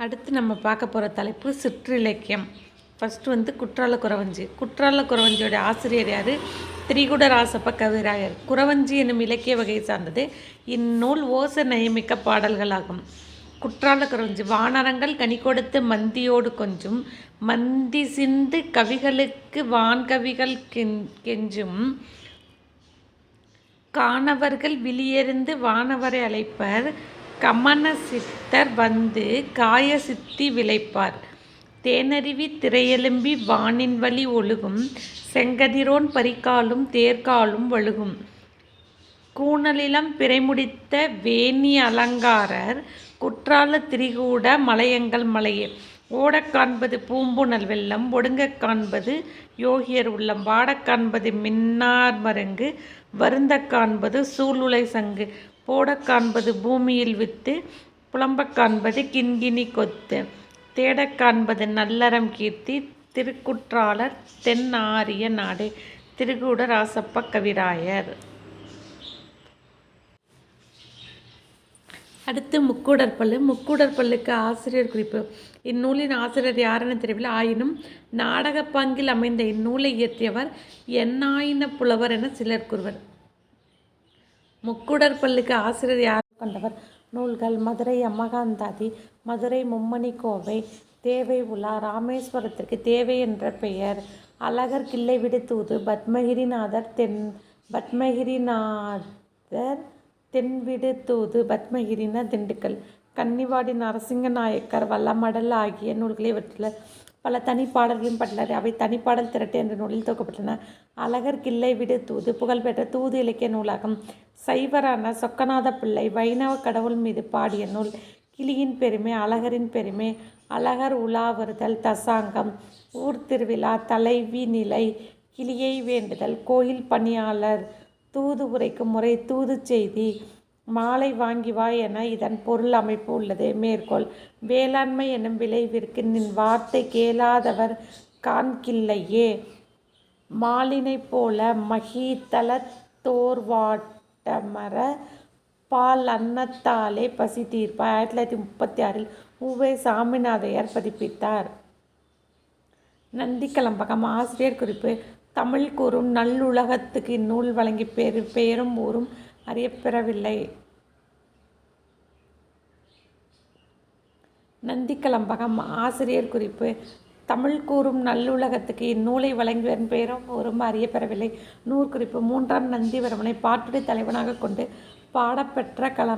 அடுத்து நம்ம பார்க்க போகிற தலைப்பு சிற்றிலக்கியம். ஃபஸ்ட்டு வந்து குற்றால குறவஞ்சி. குற்றால குறவஞ்சியோட ஆசிரியர் யார்? திரிகுட ராசப்ப கவிராயர். குறவஞ்சி என்னும் இலக்கிய வகையை சார்ந்தது. இந்நூல் ஓச நயமிக்க பாடல்களாகும். குற்றால குறவஞ்சி வானரங்கள் கனி கொடுத்து மந்தியோடு கொஞ்சும் மந்தி சிந்து கவிகளுக்கு வான்கவிகள் கெஞ்சும். காணவர்கள் விழியெறிந்து வானவரை அழைப்பர். கமன சித்தர் வந்து காய சித்தி விளைப்பார். தேனருவி திரையெலும்பி வானின் வழி ஒழுகும். செங்கதிரோன் பறிக்காலும் தேர்காலும் வழுகும். கூணலிலம் பிறைமுடித்த வேணி அலங்காரர் குற்றால திரிகூட மலையங்கள் மலையே. ஓடக் காண்பது பூம்புணல் வெள்ளம் ஒடுங்கக் காண்பது யோகியர் உள்ளம் வாடக் காண்பது மின்னார் மருங்கு வருந்தக் காண்பது சூளுலை சங்கு. போடக் காண்பது பூமியில் வித்து புலம்பக் காண்பது கிண்கிணி கொத்து. தேடக் காண்பது நல்லறம் கீர்த்தி திருக்குற்றாலர் தென் ஆரிய நாடு. திருகூட ராசப்ப கவிராயர். அடுத்து முக்கூடற்பல்லு முக்கூடற்பல்லுக்கு ஆசிரியர் குறிப்பு. இந்நூலின் ஆசிரியர் யாருன்னு தெரியவில்லை. ஆயினும் நாடகப்பாங்கில் அமைந்த இந்நூலை இயற்றியவர் எண்ணாயின புலவர் என சிலர் கூறுவர். முக்குடற்பள்ளிக்கு ஆசிரியர் யார் கொண்டவர்? நூல்கள் மதுரை அம்மகாந்தாதி மதுரை மும்மணி கோவை தேவை உலா ராமேஸ்வரத்திற்கு தேவை என்ற பெயர். அழகர் கிள்ளை விடுத்தூது பத்மகிரிநாதர் தென் பத்மகிரிநாதர் தென்விடுத்தூது பத்மகிரின திண்டுக்கல். கன்னிவாடி நரசிங்க நாயக்கர் வல்லமடல் ஆகிய நூல்களை இவற்றில் பல தனிப்பாடல்களையும் பட்டனர். அவை தனிப்பாடல் திரட்டு என்ற நூலில் தொகுக்கப்பட்டன. அழகர் கிள்ளை விடு தூது புகழ்பெற்ற தூது இலக்கிய நூலாகும். சைவரான சொக்கநாத பிள்ளை வைணவ கடவுள் மீது பாடிய நூல். கிளியின் பெருமை அழகரின் பெருமை. அழகர் உலாவறுதல் தசாங்கம். ஊர் திருவிழா தலைவி நிலை. கிளியை வேண்டுதல் கோயில் பணியாளர். தூது உரைக்கும் முறை தூது செய்தி. மாலை வாங்கி வா என இதன் பொருள் அமைப்பு உள்ளது. மேற்கோள் வேளாண்மை எனும் விளைவிற்கு நின் வார்த்தை கேளாதவர் காண்கில்லையே. மாலினை போல மகிதல தோர்வாட்டமர பால் அன்னத்தாலே பசி தீர்ப்பார் ஆயிரத்தி தொள்ளாயிரத்தி முப்பத்தி ஆறில் உவே சாமிநாதையர் பதிப்பித்தார். நந்திக்கலம்பகம் ஆசிரியர் குறிப்பு தமிழ் கூறும் நல்லுலகத்துக்கு இந்நூல் வழங்கி பெரு பெயரும் ஊரும் அறியப்பெறவில்லை. நந்திக்கலம்பகம் ஆசிரியர் குறிப்பு. தமிழ் கூறும் நல்லுலகத்துக்கு இந்நூலை வழங்கியவரின் பெயரும் ஒரும் அறியப்பெறவில்லை. நூற்குறிப்பு மூன்றாம் நந்திவர்மனை பாட்டுடை தலைவனாக கொண்டு பாடப்பெற்ற கலம்.